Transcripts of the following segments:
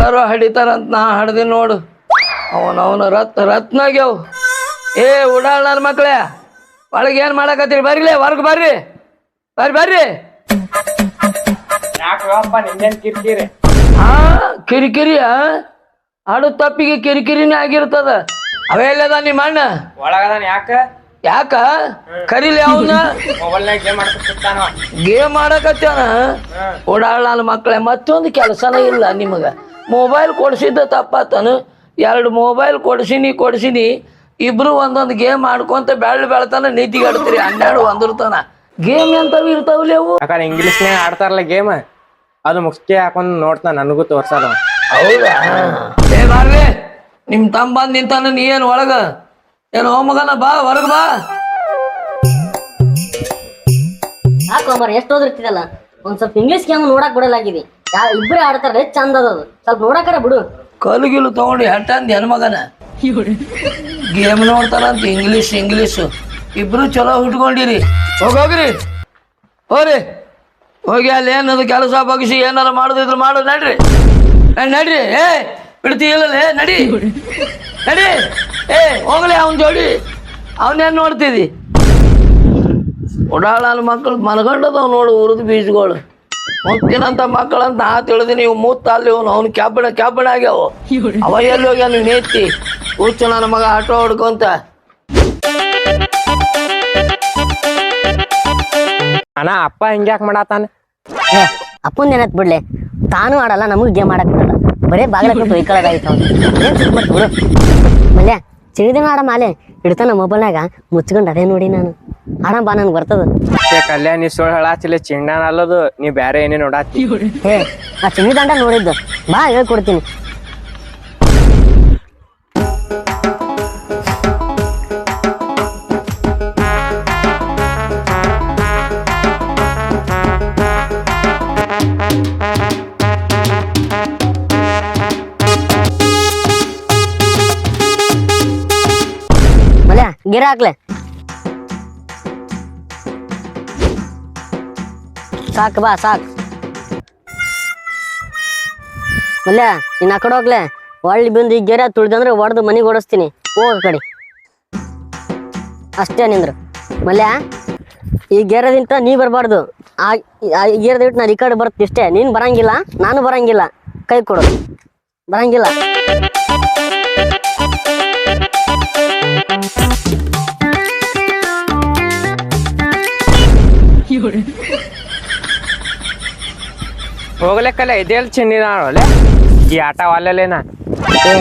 ಎಲ್ಲರೂ ಹಡಿತಾರಂತ ನಾ ಹಡ್ದಿ ನೋಡು. ಅವನ ರತ್ ರತ್ನಾಗ್ಯವು. ಏ ನನ್ನ ಮಕ್ಳೇ ಒಳಗೆ ಏನು ಮಾಡಕತ್ತೀರಿ? ಬರ್ರಿಲೇ ಹೊರಗೆ ಬರ್ರಿ. ಬರ್ರಿ ಬರ್ರಿ. ಕಿರ್ಕಿರಿ? ಹಾ ಕಿರಿಕಿರಿಯ ಆಡು ತಪ್ಪಿಗೆ ಕಿರಿಕಿರಿನೇ ಆಗಿರ್ತದ. ಅವೆಲ್ಲದ ನಿಮ್ಮ ಅಣ್ಣ? ಒಳಗದಾನ ಯಾಕ? ಯಾಕ? ಕರೀಲಿ ಅವನ? ಗೇಮ್ ಮಾಡಕತ್ತಾನ ಓಡಾಳ ನನ್ನ ಮಕ್ಕಳೇ ಮತ್ತೊಂದು ಕೆಲಸನೇ ಇಲ್ಲ ನಿಮಗ. ಮೊಬೈಲ್ ಕೊಡಿಸಿದ್ದ ತಪ್ಪಾತನು ಎರಡು ಮೊಬೈಲ್ ಕೊಡ್ಸಿನಿ ಕೊಡ್ಸಿನಿ. ಇಬ್ರು ಒಂದೊಂದು ಗೇಮ್ ಆಡ್ಕೊಂತ ಬೆಳ್ಳ ಬೆಳ್ತಾನ ನಿದ್ದಿಗಾಡ್ತೀರಿ ಹನ್ನೆರಡು ಒಂದಿರ್ತಾನ. ಗೇಮ್ ಎಂತವು ಇರ್ತಾವಲ್ಲಿ ಅವು? ಯಾಕಂದ್ರೆ ಇಂಗ್ಲೀಷ್ನಾಗ ಆಡ್ತಾರಲ್ಲ ಗೇಮ್? ಅದು ಮುಖ್ಯ ಹಾಕೊಂಡು ನೋಡ್ತಾನ ನನಗೂ ತೋರ್ಸಲ್ಲ. ಹೌದಾ? ಏ ಬಾರ್ಲಿ ನಿಮ್ ತಮ್ಮ ಬಂದ್ ನಿಂತಾನ ನೀ ಏನ್ ಒಳಗ? ಏನ್ ಹೋಮಗನ ಬಾ ಹೊರಗ ಬಾ. ಯಾಕೋ ಮರ ಎಷ್ಟು ಓದಿರ್ತಿದಲ್ಲ ಒಂದ್ ಸ್ವಲ್ಪ ಇಂಗ್ಲೀಷ್ ಗೇಮ್ ನೋಡಕ್ ಬಿಡಲಾಗಿದೆ. ಯಾ ಇಬ್ಬರೇ ಆಡ್ತಾರೆ ಚಂದ ಅದು ಸ್ವಲ್ಪ ನೋಡಕರ ಬಿಡು. ಕಲುಗಿಲು ತಗೊಂಡು ಹೆಟ್ಟಂದ ಹೆಣ್ಮಗನ. ಗೇಮ್ ನೋಡ್ತಾರಂತ ಇಂಗ್ಲೀಷ್ ಇಂಗ್ಲಿಷ್ ಇಬ್ರು ಚಲೋ ಹುಟ್ಕೊಂಡಿರಿ. ಹೋಗೋಗ್ರಿ. ಹೋರಿ. ಹೋಗಿ ಅಲ್ಲಿ ಏನದು ಕೆಲಸ ಬಗ್ಸಿ, ಏನಾರ ಮಾಡೋದಿದ್ರು ಮಾಡು, ನಡ್ರಿ. ನಡ್ರಿ. ಏ, ಬಿಡ್ತಿ ಇಲ್ಲಲ್ಲ, ಏ, ನಡಿ. ನಡಿ. ಏ, ಹೋಗ್ಲಿ ಅವನ್ ಜೋಡಿ. ಅವನೇನ್ ನೋಡ್ತಿದಿ? ಓಡಾಳ ಮಕ್ಕಳು ಮನಗಂಡದವ್ ನೋಡು, ಉರಿದು ಬೀಜಗಳು. ಮುತ್ತಿನಂತ ಮಕ್ಕಳಂತ ನಾ ತಿಳಿದೀನಿ ಇವ್ ಮೂತ್ತ ಅಲ್ಲಿ ಅವ್ನು ಅವ್ನು ಕ್ಯಾಬಣ ಕ್ಯಾಬಣ ಆಗ್ಯಾವ. ಅವ ಎಲ್ಲಿ ಹೋಗ್ಯಾನ ನೇತಿ ಹುಚ್ಚು ನನ್ನ ಮಗ ಆಟೋ ಹೊಡ್ಕೊಂತ. ಅಣ್ಣ ಅಪ್ಪ ಹಿಂಗ್ಯಾಕ್ ಮಾಡತಾನೆ? ಅಪ್ಪನ ನೆನತ್ ಬಿಡ್ಲೆ. ತಾನು ಆಡಲ್ಲ ನಮಗ್ ಗೇಮ್ ಆಡಕ್ ಬಿಡಲ್ಲ. ಬರೇ ಬಾಗಿಲ ಕೊಟ್ಟು ಒಯ್ಕೊಳ್ಳೋದಾಯ್ತು ಅವ್ನು. ಏನ್ ಸಿಕ್ ಬಿಡು. ಮಲ್ಯ ಚಿಡಿದಿನ ಆಡ ಮಾಲೆ. ಇಡ್ತಾನ ಮೊಬೈಲ್ನಾಗ ಮುಚ್ಕೊಂಡು ಅದೇ ನೋಡಿ ನಾನು. ಆಡ ಬಾ ನನ್ಗೆ ಬರ್ತದ. ಏ ಕಲ್ಯಾಣ ನೀ ಸುಳ್ಳು ಹೇಳಾಚಿಲ್ಲ ಚಿಂಡಾನ ಅಲ್ಲದು ನೀ ಬ್ಯಾರೆ ಏನೇ ನೋಡಾತಿ. ಆ ಚಿನ್ನಿ ದಂಡ ನೋಡಿದ್ದು. ಬಾ ಹೇಳ್ಕೊಡ್ತೀನಿ. ಮಲ್ಯ ಗಿರ ಹಾಕ್ಲೆ. ಸಾಕು, ಬಾ, ಸಾಕು. ಮಲ್ಯ ಇನ್ನ ಆ ಕಡೆ ಹೋಗ್ಲೆ? ಒಳ್ಳೆ ಬಂದು ಈ ಗೆರೆ ತುಳಿದಂದ್ರೆ ಒಡೆದು ಮನೆಗೆ ಓಡಿಸ್ತೀನಿ. ಹೋಗ ಕಡೆ. ಅಷ್ಟೇ ನಿಂದ್ರು. ಮಲ್ಯ, ಈ ಗೆರೆದಿಂತ ನೀ ಬರಬಾರ್ದು. ಆ ಆ ಬಿಟ್ಟು ನಾನು ಈ ಕಡೆ ಬರ್ತೀನಿ ಇಷ್ಟೇ. ನೀನು ಬರಂಗಿಲ್ಲ, ನಾನು ಬರಂಗಿಲ್ಲ. ಕೈ ಕೊಡು. ಬರಂಗಿಲ್ಲ. ಹೋಗ್ಲೆಕ್ಕಲ್ಲ ಇದೆಲ್ಲ ಚಿನ್ನಿದಾಂಡಲೆ ಈ ಆಟ ವಾಲೆಲೇನ ಏ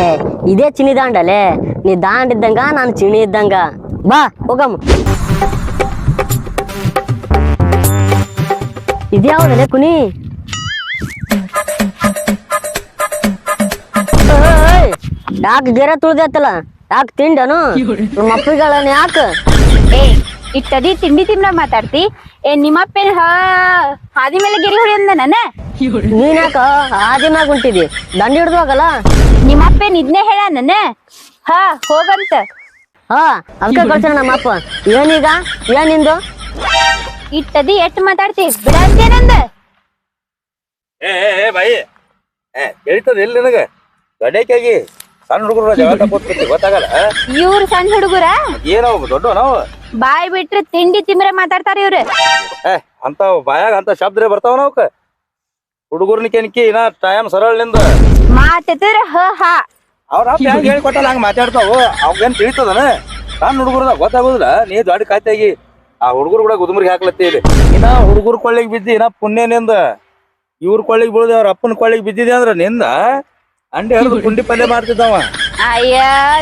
ಇದೇ ಚಿನಿ ದಾಂಡಲೆ. ನೀ ದಾಂಡ್ ಇದ್ದಂಗ ನಾನು ಚಿಣಿ ಇದ್ದಂಗ. ಬಾ ಹೋಗಮ್ಮ. ಇದ್ಯಾವ್ದಲೆ ಕುನಿ? ಯಾಕೆ ಗೆರೆ ತುಳ್ದೈತಲ್ಲ ಯಾಕೆ ತಿಂಡನು? ನಮ್ಮ ಅಪ್ಪಿಗಳನ್ನ ಯಾಕೆ? ಏ ಇಟ್ಟದಿ ತಿಂಡಿ ತಿನ್ನ ಮಾತಾಡ್ತಿ? ಏ ನಿಮ್ಮಪ್ಪೇನ್ ಹಾ ಹಾದಿ ಮೇಲೆ ಗೆರಿ ಹೊಡಿ ಅಂದ ನನ್ನ ನೀನ್ ಯಾಕ ಆದಿನಾಗ ಹೊಂಟಿದಿ ದಂಡ ಹಿಡ್ದು ಹೋಗಲ್ಲ ನಿಮ್ಮಪ್ಪೇನ್ ಇದ್ನೇ ಹೇಳ ನನ್ನ ಹಾ ಹೋಗಂತ. ಹಾ ಅದಕ್ಕೆ ಕಳ್ಸೋಣ ನಮ್ಮ ಅಪ್ಪ ಏನೀಗ ಏನಿಂದು ಇಟ್ಟದಿ ಎಷ್ಟ್ ಮಾತಾಡ್ತಿ? ಬಿಡಂತೇನಂದ ಏ ಏ, ಏ ಬಾಯಿ. ಏ ಕೇಳಿತದ ಎಲ್ಲಿ ನಿನಗ? ಗಡ್ಡೆಕಾಗಿ ಸಣ್ಣ ಹುಡುಗರು ಜಗಳ ಗೊತ್ತಾಗಲ್ಲ ಇವ್ರು ಸಣ್ಣ ಹುಡುಗರ? ಏನೋ ದೊಡ್ಡ ನಾವು. ಬಾಯ್ ಬಿಟ್ರೆ ತಿಂಡಿ ತಿಮ್ರೆ ಮಾತಾಡ್ತಾರ ಇವ್ರು. ಏ ಅಂತ ಬಾಯಾಗ ಅಂತ ಶಬ್ದ್ರೆ ಬರ್ತಾವ ನಾವ್ಕ? ಹುಡುಗರ್ನ ಕೆನ್ಕಿ ಇನ್ನ ಟೈಮ್ ಸರಳಿಂದ ಮಾತೆತ್ತಿದ್ರ ಹ ಹಾ. ಅವ್ರ ಅಪ್ಪ ಹೆಂಗ್ ಹೇಳ್ಕೊಟ್ಟಲ್ಲ ಹಂಗ ಮಾತಾಡ್ತಾವು. ಅವ್ಗೇನ್ ತಿಳಿತದನ? ಸಣ್ಣ ಹುಡುಗರ್ದ ಗೊತ್ತಾಗೋದಿಲ್ಲ. ನೀ ದೊಡ್ಡ ಕಾಯ್ತಾಗಿ ಆ ಹುಡುಗರು ಕೂಡ ಗುದುಮರಿಗೆ ಹಾಕ್ಲತ್ತಿ ಇಲ್ಲಿ. ಇನ್ನ ಹುಡುಗರ ಕೊಳ್ಳಿಗೆ ಬಿದ್ದಿ ಇನ್ನ ಪುಣ್ಯನಿಂದ ಇವ್ರ ಕೊಳ್ಳಿಗೆ ಬೀಳದೆ ಅವ್ರ ಅಪ್ಪನ ಕೊಳ್ಳಿಗೆ ಬಿದ್ದಿದೆ ಅಂದ್ರ ನಿಂದ ಅಂಡಿ ಹರಿದು ಗುಂಡಿ ಪಲ್ಯ ಮಾಡ್ತಿದ್ದವ. ಅಯ್ಯ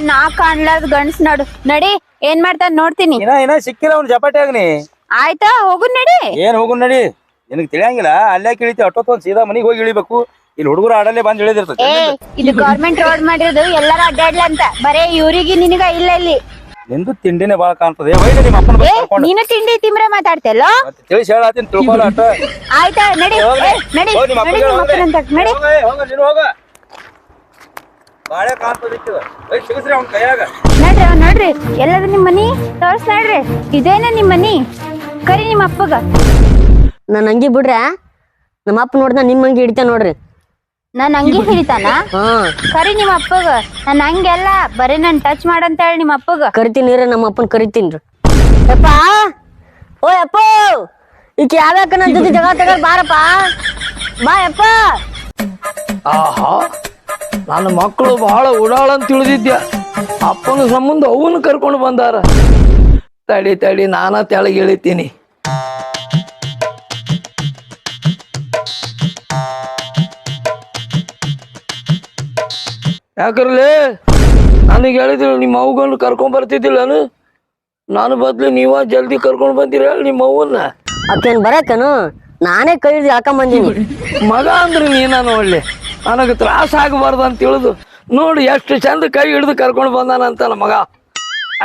ನಾ ಕಾಣ್ಲಾರ್ದ ಗಂಡ್ಸ್ ನೋಡು. ನಡಿ ಏನ್ ಮಾಡ್ತಾನ ನೋಡ್ತೀನಿ. ಇನ್ನ ಇನ್ನ ಸಿಕ್ಕಿಲ್ಲ ಅವ್ನ ಜಪಾಟಿ ನೀ. ಆಯ್ತಾ ಹೋಗುನ್ ನಡಿ. ಏನ್ ಹೋಗುನ್ ನಡಿ? ನಿನಗ್ ತಿಳಿಯಂಗಿಲ್ಲ ಅಲ್ಲೇ ಕಿಳಿತಿ ಅಟೋತ್ ಒಂದ್ ಸೀದಾ ಮನಿಗ್ ಹೋಗಿ ಇಳಿಬೇಕು. ಇಲ್ಲಿ ಹುಡುಗರು ಆಡಲ್ಲೇ ಬಂದ್ ಇಳಿದಿರ್ತದೆ ಇದು? ಗೌರ್ಮೆಂಟ್ ರೋಡ್ ಮಾಡಿರೋದು ಎಲ್ಲಾರ ಅಡ್ಡಾಡ್ಲ ಅಂತ. ಬರೇ ಇವ್ರಿಗೆ ನಿನಗ ಇಲ್ಲ ಇಲ್ಲಿ. ನಿಂದು ತಿಂಡಿನೇ ಬಾಳ ಕಾಣ್ತದೆ. ಒಯ್ದ ನಿಮ್ಮ ಅಪ್ಪನ ಏ ಕರ್ಕೊಂಡು ನೀನು ತಿಂಡಿ ತಿಮ್ರೆ ಮಾತಾಡ್ತೇಲ್ಲ ಮತ್ತೆ ತಿಳಿಸಿ ಹೇಳತ್ತೀನಿ ತಿಳ್ಕೊಲ್ಲ ಅಟ್ಟ ಆಯ್ತಾ ನಡಿ. ಏ, ನಡಿ ಹೋಗ್ ನಿಮ್ಮ ನಡಿ ನಿಮ್ಮ ಹೋಗ್ಲಿ. ಅಪ್ಪನಂತ ನಡಿ. ಹೋಗ, ಏ, ಹೋಗ ನೀನು ಹೋಗ. ಬಾಳೆ ಸಿಗಸ್ರಿ ಅವ್ನ ಕೈಯಾಗ. ನಡ್ರಿ ಅವ್ ನೋಡ್ರಿ. ಎಲ್ಲದ ನಿಮ್ ಮನಿ ತೋರ್ಸ್ ನೋಡ್ರಿ. ಇದೇನ ನಿಮ್ ಮನಿ? ಕರಿ ನಿಮ್ಮ ಅಪ್ಪಗ. ನನ್ನ ಅಂಗಿ ಬಿಡ್ರೆ ನಮ್ಮ ಅಪ್ಪ ನೋಡ್ದ ನಿಮ್ಮ ಅಂಗಿ ಹಿಡಿತ ನೋಡ್ರಿ. ನನ್ ಅಂಗಿ ಹಿಡಿತಾನ? ಹಾ. ಕರಿ ನಿಮ್ಮ ಅಪ್ಪಗ. ನನ್ ಹಂಗೆಲ್ಲ ಬರೀ ನನ್ ಟಚ್ ಮಾಡಂತ ಹೇಳಿ ನಿಮ್ಮ ಅಪ್ಪಗ. ಕರಿತೀನಿ ರೀ ನಮ್ಮ ಅಪ್ಪನ ಕರಿತೀನಿ ಯಪ್ಪ! ಓ ಯಪ್ಪ! ಈಕೆ ಯಾವ್ಯಾಕ ನನ್ನ ಜೊತೆ ಜಗಳ ತಗೊಂಡ್ ಬಾರಪ್ಪ. ಬಾ ಯಪ್ಪ. ಆಹಾ! ನನ್ನ ಮಕ್ಕಳು ಬಹಳ ಉಡಾಳ ಅಂತ ತಿಳಿದಿದ್ಯ? ಅಪ್ಪನ ಸಂಬಂಧ ಅವನು ಕರ್ಕೊಂಡು ಬಂದಾರ. ತಡಿ ತಡಿ ನಾನ ತೆಳಗೆ ಯಾಕರ್ಲೆ ನನಗೆ ಹೇಳಿದ್ರು ನಿಮ್ಮ ಅವ್ಗನ್ನು ಕರ್ಕೊಂಡ್ ಬರ್ತಿದ್ದಿಲ್ಲ ನಾನು. ಬದ್ಲು ನೀವ ಜಲ್ದಿ ಕರ್ಕೊಂಡು ಬಂದಿರ ಹೇಳಿ ನಿಮ್ಮ ಅವ್ವನ್ನ. ಅಕ್ಕೇನ್ ಬರಕನು ನಾನೇ ಕೈ ಹಿಡ್ದು ಹಾಕೊಂಡ್ ಬಂದೀನಿ ಮಗ ಅಂದ್ರೆ ನೀನಾನು ಒಳ್ಳೆ ನನಗೆ ತ್ರಾಸ ಆಗಬಾರ್ದು ಅಂತ ತಿಳಿದು. ನೋಡು ಎಷ್ಟು ಚಂದ ಕೈ ಹಿಡಿದು ಕರ್ಕೊಂಡು ಬಂದಾನಂತಲ್ಲ ಮಗ.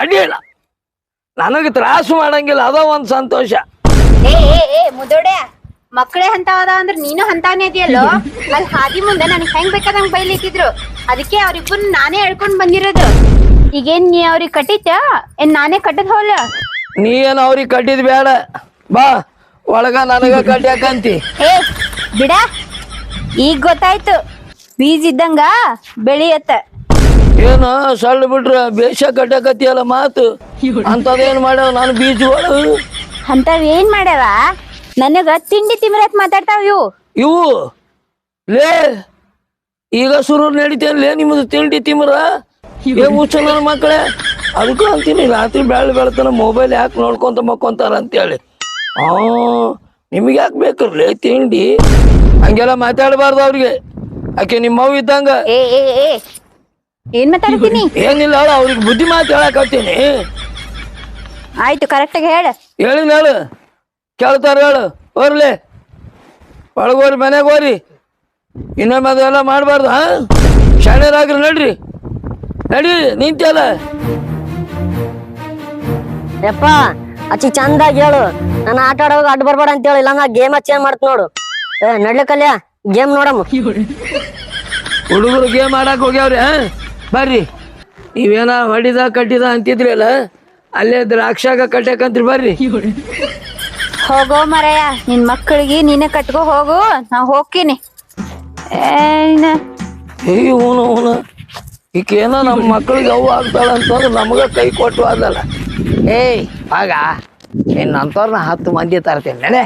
ಅಡ್ಡಿಲ್ಲ ನನಗೆ ತ್ರಾಸ ಮಾಡಂಗಿಲ್ಲ. ಅದ ಒಂದು ಸಂತೋಷ. ಏ ಏ ಏ ಮುದೋಡೆ ಮಕ್ಕಳೇ ಹಂತಾವದ ಅಂದ್ರ ನೀನು ಹಂತಾನೇ ಇದೆಯಲ್ಲೋ? ಅಲ್ಲಿ ಹಾದಿ ಮುಂದೆ ನನ್ಗೆ ಹೆಂಗ್ ಬೇಕಾದಂಗ್ ಬೈಲಿತ್ತಿದ್ರು ಅದಕ್ಕೆ ಅವ್ರಿಬ್ಬರು ನಾನೇ ಹೇಳ್ಕೊಂಡ್ ಬಂದಿರೋದು. ಈಗೇನ್ ನೀ ಅವ್ರಿಗೆ ಕಟ್ಟಿತ ಏನ್ ನಾನೇ ಕಟ್ಟದ್ ಹೋಲ? ನೀ ಏನ್ ಅವ್ರಿಗೆ ಕಟ್ಟಿದ್ ಬೇಡ. ಬಾ ಒಳಗ ನನಗ ಕಟ್ಯಾಕಂತಿ ಏ ಬಿಡ. ಈಗ ಗೊತ್ತಾಯ್ತು. ಬೀಜ ಇದ್ದಂಗ ಬೆಳಿಯತ್ತ. ಏನು ಸಳ್ಳ ಬಿಟ್ರ ಬೇಷ ಕಟ್ಯಾಕತಿಯಲ್ಲ ಮಾತು? ಅಂತದೇನ್ ಮಾಡ್ಯಾವ ನಾನು ಬೀಜಗಳು? ಅಂತವ್ ಏನ್ ಮಾಡ್ಯಾವ? ನನಗ ತಿಂಡಿ ತಿಮ್ರತ್ ಮಾತಾಡ್ತಾವ ಇವು. ಇವು? ಲೇ ಈಗ ಸುರು ನಡೀತೇನೆ ನಿಮ್ಮದು ತಿಂಡಿ ತಿಮ್ರ ಏ ನನ್ನ ಮಕ್ಕಳೇ ಅದಕ್ಕೂ ಅಂತೀನಿ ರಾತ್ರಿ ಬೆಳ್ ಬೆಳತನ ಮೊಬೈಲ್ ಯಾಕೆ ನೋಡ್ಕೊಂತ ಮಕ್ಕೊಂತಾರ ಅಂತೇಳಿ. ಆ ನಿಮ್ಗೆ ಯಾಕೆ ಬೇಕ್ರಿ ತಿಂಡಿ? ಹಂಗೆಲ್ಲ ಮಾತಾಡಬಾರ್ದು ಅವ್ರಿಗೆ. ಆಕೆ ನಿಮ್ಮ ಅವ್ವ ಇದ್ದಂಗ. ಏ ಏ ಏ ಏನ್ ಮಾತಾಡ್ತೀನಿ? ಏನಿಲ್ಲ ಹೇಳ ಅವ್ರಿಗೆ ಬುದ್ಧಿ ಮಾತು ಹೇಳಕತ್ತೀನಿ ಆಯ್ತು ಕರೆಕ್ಟಾಗಿ ಹೇಳ. ಹೇಳಿನ ಹೇಳು. ಕೇಳ್ತಾರ ಹೇಳು. ಹೋರ್ಲೆ ಒಳಗೋರಿ ಮನೆಗೆ ಹೋರಿ. ಇನ್ನೊಮ್ಮೆ ಅದೆಲ್ಲ ಮಾಡಬಾರ್ದು ಹಾ? ಶಾಣ್ಯರಾಗ್ರಿ ನಡ್ರಿ. ನಡಿ ನಿಂತಲ್ಲ ಯಪ್ಪ ಅಚ್ಚಿ ಚಂದಾಗಿ ಹೇಳು. ನಾನು ಆಟ ಆಡೋವಾಗ ಅಡ್ಡ ಬರ್ಬೇಡ ಅಂತ ಹೇಳಿ ಇಲ್ಲ ನಾ ಗೇಮ್ ಚೇಂಜ್ ಮಾಡ್ತ ನೋಡು. ಏ ನಡ್ಲಿಕ್ಕಲ್ಯ? ಗೇಮ್ ನೋಡಮ್ಮ ಹುಡುಗರು ಗೇಮ್ ಆಡಕ್ ಹೋಗ್ಯಾವ್ರಿ ಹಾ? ಬರ್ರಿ. ನೀವೇನ ಹೊಡಿದ ಕಟ್ಟಿದ ಅಂತಿದ್ರಿ ಅಲ್ಲ? ಅಲ್ಲೇ ದ್ರಾಕ್ಷಾಗ ಕಟ್ಯಾಕಂತ್ರಿ ಬರ್ರಿ. ಹೋಗೋ ಮರಯ್ಯ ನಿನ್ ಮಕ್ಕಳಿಗೆ ನೀನೆ ಕಟ್ಕೋ ಹೋಗು ನಾ ಹೋಗ್ತೀನಿ. ಏನ್ ಏಯ್ ಹೂನು ಹೂನು ಈಕೇನೋ ನಮ್ಮ ಮಕ್ಕಳಿಗೆ ಅವು ಆಗ್ತಾಳೆ ಅಂತಂದ್ರೆ ನಮಗ ಕೈ ಕೊಟ್ಟು ಅದಲ್ಲ. ಏಯ್ ಆಗ ನಿನ್ನಂತವ್ರನ್ನ ಹತ್ತು ಮಂದಿ ತರ್ತೀನಿ ನಡೆ.